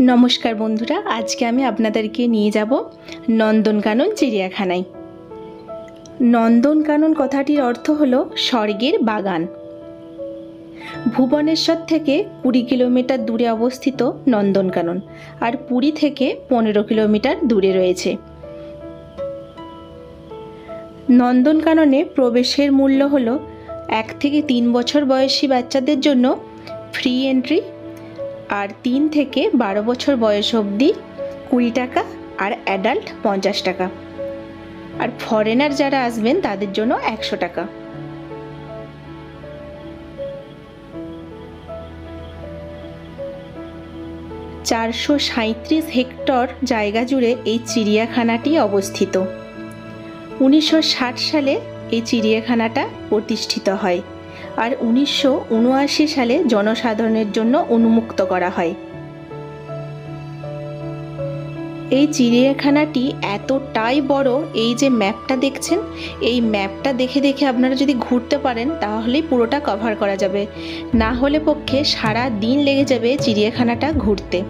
নমস্কার বন্ধুরা, আজকে আমি আপনাদেরকে নিয়ে যাব নন্দনকানন চিড়িয়াখানায়। নন্দনকানন কথাটির অর্থ হলো স্বর্গের বাগান। ভুবনেশ্বর থেকে কুড়ি কিলোমিটার দূরে অবস্থিত নন্দনকানন আর পুরী থেকে পনেরো কিলোমিটার দূরে রয়েছে। নন্দনকাননে প্রবেশের মূল্য হলো এক থেকে তিন বছর বয়সী বাচ্চাদের জন্য ফ্রি এন্ট্রি আর তিন থেকে বারো বছর বয়স অবধি কুড়ি টাকা আর অ্যাডাল্ট পঞ্চাশ টাকা। আর ফরেনার যারা আসবেন, তাদের জন্য একশো টাকা। চারশো সাঁত্রিশ হেক্টর জায়গা জুড়ে এই চিড়িয়াখানাটি অবস্থিত। উনিশশো ষাট সালে এই চিড়িয়াখানাটা প্রতিষ্ঠিত হয়। আর উনিশশো উনআশি সালে জনসাধারণের জন্য উন্মুক্ত করা হয়। এই চিড়িয়াখানাটি এতটাই বড়, এই যে ম্যাপটা দেখছেন, এই ম্যাপটা দেখে দেখে আপনারা যদি ঘুরতে পারেন, তাহলেই পুরোটা কভার করা যাবে। না হলে পক্ষে সারা দিন লেগে যাবে চিড়িয়াখানাটা ঘুরতে।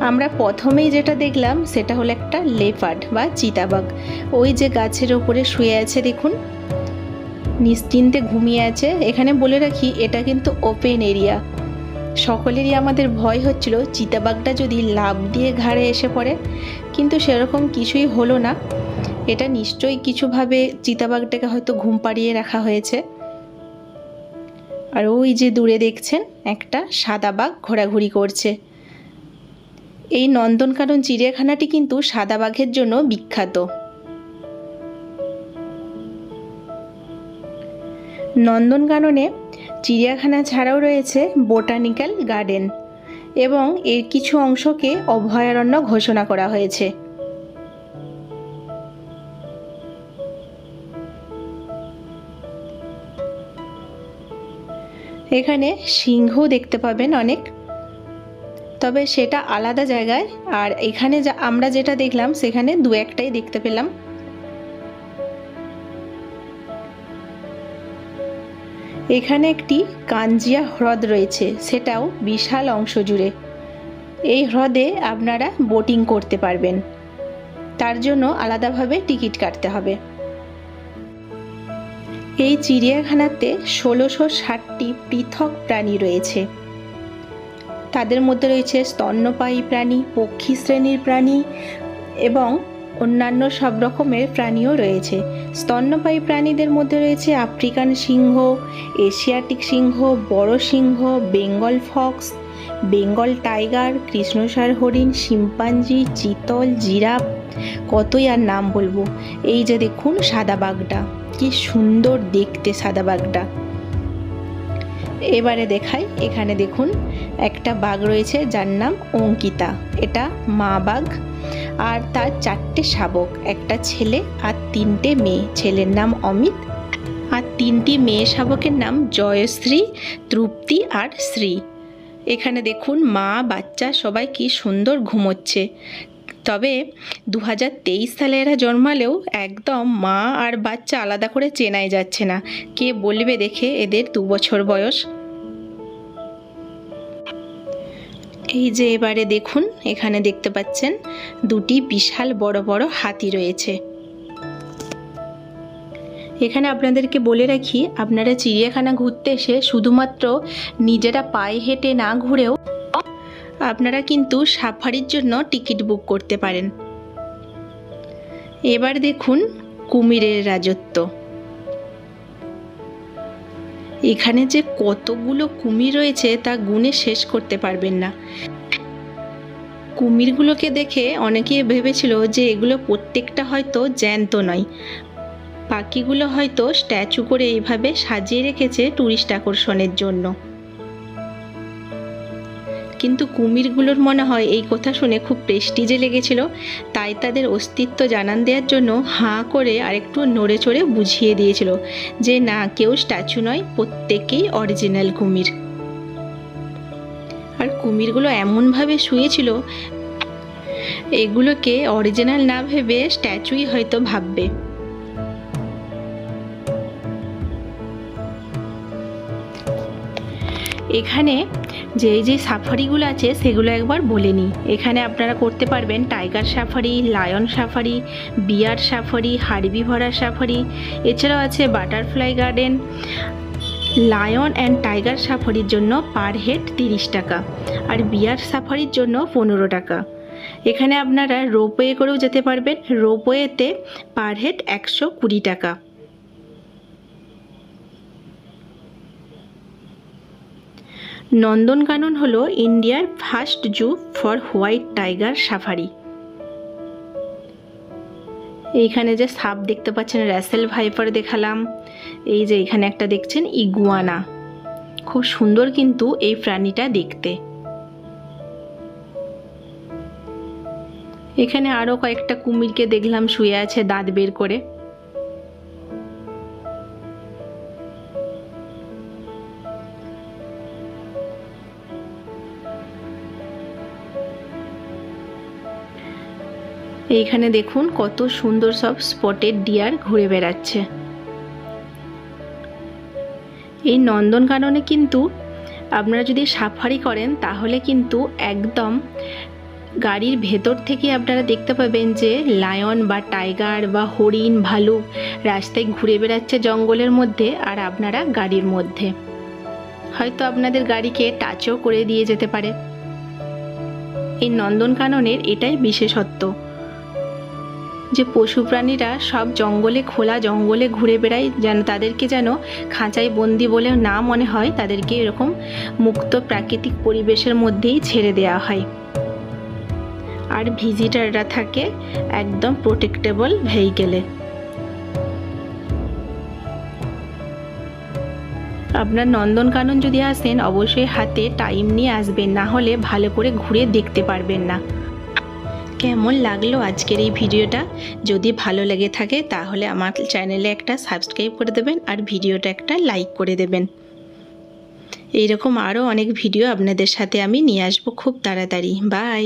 আমরা প্রথমেই যেটা দেখলাম, সেটা হলো একটা লেপার্ড বা চিতাবাঘ। ওই যে গাছের ওপরে শুয়ে আছে, দেখুন। নিশ্চিন্তে ঘুমিয়ে আছে। এখানে বলে রাখি, এটা কিন্তু ওপেন এরিয়া সকলেরই আমাদের ভয় হচ্ছিল, চিতাবাঘটা যদি লাভ দিয়ে ঘাড়ে এসে পড়ে, কিন্তু সেরকম কিছুই হলো না। এটা নিশ্চয়ই কিছুভাবে চিতাবাঘটাকে হয়তো ঘুম পাড়িয়ে রাখা হয়েছে। আর ওই যে দূরে দেখছেন, একটা সাদা বাঘ ঘোরাঘুরি করছে। এই নন্দনকানন চিড়িয়াখানাটি কিন্তু সাদা বাঘের জন্য বিখ্যাত। নন্দনকাননে চিড়িয়াখানা ছাড়াও রয়েছে বোটানিক্যাল গার্ডেন এবং এর কিছু অংশকে অভয়ারণ্য ঘোষণা করা হয়েছে। এখানে সিংহ দেখতে পাবেন অনেক। তবে সেটা আলাদা জায়গায়, আর এখানে যা আমরা যেটা দেখলাম, সেখানে দু একটাই দেখতে পেলাম। এখানে একটি কাঞ্জিয়া হ্রদ রয়েছে, সেটাও বিশাল অংশ জুড়ে। এই হ্রদে আপনারা বোটিং করতে পারবেন। তার জন্য আলাদাভাবে টিকিট কাটতে হবে। এই চিড়িয়াখানাতে ষোলোশো ষাটটি পৃথক প্রাণী রয়েছে। তাদের মধ্যে রয়েছে স্তন্যপায়ী প্রাণী, পক্ষী শ্রেণির প্রাণী এবং অন্যান্য সব রকমের প্রাণীও রয়েছে। স্তন্যপায়ী প্রাণীদের মধ্যে রয়েছে আফ্রিকান সিংহ, এশিয়াটিক সিংহ, বড় সিংহ, বেঙ্গল ফক্স, বেঙ্গল টাইগার, কৃষ্ণসার হরিণ, শিম্পাঞ্জি, চিতল, জিরাফ, কতই আর নাম বলব। এই যে দেখুন সাদা বাঘটা, কি সুন্দর দেখতে সাদা বাঘটা। এবারে দেখাই। এখানে দেখুন, একটা বাঘ রয়েছে যার নাম অঙ্কিতা। এটা মা বাঘ আর তার চারটে শাবক, একটা ছেলে আর তিনটে মেয়ে। ছেলের নাম অমিত আর তিনটি মেয়ে শাবকের নাম জয়শ্রী, তৃপ্তি আর শ্রী। এখানে দেখুন মা, বাচ্চা সবাই কি সুন্দর ঘুমোচ্ছে। তবে দু সালে এরা জন্মালেও একদম মা আর বাচ্চা আলাদা করে চেনাই যাচ্ছে না। কে বলবে দেখে এদের দু বছর বয়স। এই যে এবারে দেখুন, এখানে দেখতে পাচ্ছেন দুটি বিশাল বড় বড় হাতি রয়েছে। এখানে আপনাদেরকে বলে রাখি, আপনারা চিড়িয়াখানা ঘুরতে এসে শুধুমাত্র নিজেরা পায়ে হেঁটে না ঘুরেও আপনারা কিন্তু সাফারির জন্য টিকিট বুক করতে পারেন। এবার দেখুন কুমিরের রাজত্ব। এখানে যে কতগুলো কুমির রয়েছে তা গুণে শেষ করতে পারবেন না। কুমিরগুলোকে দেখে অনেকে ভেবেছিল যে এগুলো প্রত্যেকটা হয়তো জ্যান্ত নয়। পাখিগুলো হয়তো স্ট্যাচু করে এইভাবে সাজিয়ে রেখেছে ট্যুরিস্ট আকর্ষণের জন্য। কিন্তু কুমিরগুলোর মনে হয় এই কথা শুনে খুব প্রেস্টিজে লেগেছিল। তাই তাদের অস্তিত্ব জানান দেওয়ার জন্য হাঁ করে আরেকটু নড়ে চড়ে বুঝিয়ে দিয়েছিল যে না, কেউ স্ট্যাচু নয়, প্রত্যেকেই অরিজিনাল কুমির। আর কুমিরগুলো এমনভাবে শুয়েছিল, এগুলোকে অরিজিনাল না ভেবে স্ট্যাচুই হয়তো ভাববে। এখানে যে যে সাফারিগুলো আছে সেগুলো একবার বলে নিই। এখানে আপনারা করতে পারবেন tiger safari, lion safari, bear safari হারবি ভরা সাফারি। এছাড়াও আছে butterfly garden. Lion and tiger সাফারির জন্য পার হেড তিরিশ টাকা আর বিয়ার সাফারির জন্য পনেরো টাকা। এখানে আপনারা রোপওয়ে করেও যেতে পারবেন। রোপওয়েতে পার হেড একশো কুড়ি টাকা। নন্দনকানন হল ইন্ডিয়ার first zoo for white tiger safari. এইখানে যে সাপ দেখতে পাচ্ছেন র্যাসেল ভাইপার দেখালাম। এই যে এখানে একটা দেখছেন, ইগুয়ানা। খুব সুন্দর কিন্তু এই প্রাণীটা দেখতে। এখানে আরও কয়েকটা কুমিরকে দেখলাম শুয়ে আছে, দাঁত বের করে। এইখানে দেখুন কত সুন্দর সব স্পটেড ডিয়ার ঘুরে বেড়াচ্ছে। এই নন্দনকাননে কিন্তু আপনারা যদি সাফারি করেন, তাহলে কিন্তু একদম গাড়ির ভেতর থেকে আপনারা দেখতে পাবেন যে লায়ন বা টাইগার বা হরিণ, ভালুক রাস্তায় ঘুরে বেড়াচ্ছে জঙ্গলের মধ্যে আর আপনারা গাড়ির মধ্যে। হয়তো আপনাদের গাড়িকে টাচও করে দিয়ে যেতে পারে। এই নন্দনকাননের এটাই বিশেষত্ব। যে পশু প্রাণীরা সব জঙ্গলে খোলা জঙ্গলে ঘুরে বেড়ায়, যেন তাদেরকে যেন খাঁচায় বন্দি বলে না মনে হয়, তাদেরকে এরকম মুক্ত প্রাকৃতিক পরিবেশের মধ্যেই ছেড়ে দেওয়া হয়। আর ভিজিটাররা থাকে একদম প্রোটেক্টেবল ভেহিকেলে আপনার নন্দনকানন যদি আসেন, অবশ্যই হাতে টাইম নিয়ে আসবেন, না হলে ভালো করে ঘুরে দেখতে পারবেন না। কেমন লাগল আজকের এই ভিডিওটা? যদি ভালো লেগে থাকে তাহলে আমার চ্যানেলে একটা সাবস্ক্রাইব করে দেবেন আর ভিডিওটা একটা লাইক করে দেবেন। এইরকম আরও অনেক ভিডিও আপনাদের সাথে আমি নিয়ে আসব খুব তাড়াতাড়ি। বাই!